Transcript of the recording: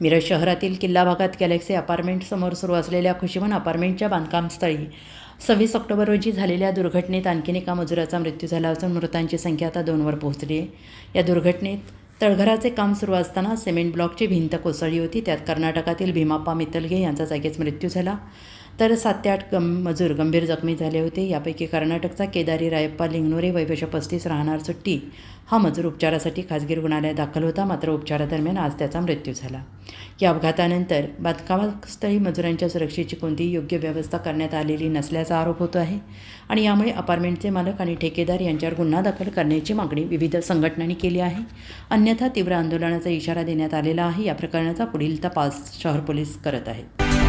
मिरज शहरातील किल्ला भागात गॅलेक्सी अपार्टमेंटसमोर सुरू असलेल्या खुशीवन अपार्टमेंटच्या बांधकामस्थळी सव्वीस ऑक्टोबर रोजी झालेल्या दुर्घटनेत आणखीन एका मजुराचा मृत्यू झाला असून मृतांची संख्या आता दोनवर पोहोचली आहे. या दुर्घटनेत तळघराचे काम सुरू असताना सिमेंट ब्लॉकची भिंत कोसळली होती. त्यात कर्नाटकातील भीमाप्पा मित्तलगे यांचा जागीच मृत्यू झाला. तर सात ते आठ गम मजूर गंभीर जखमी झाले होते. यापैकी कर्नाटकचा केदारी रायप्पा लिंगनोरे वैवश पस्तीस राहणार सुट्टी हा मजूर उपचारासाठी खाजगी रुग्णालयात दाखल होता. मात्र उपचारादरम्यान आज त्याचा मृत्यू झाला. या अपघातानंतर बांधकामस्थळी मजुरांच्या सुरक्षेची कोणतीही योग्य व्यवस्था करण्यात आलेली नसल्याचा आरोप होतो आहे आणि यामुळे अपार्टमेंटचे मालक आणि ठेकेदार यांच्यावर गुन्हा दाखल करण्याची मागणी विविध संघटनांनी केली आहे. अन्यथा तीव्र आंदोलनाचा इशारा देण्यात आलेला आहे. या प्रकरणाचा पुढील तपास शहर पोलीस करत आहेत.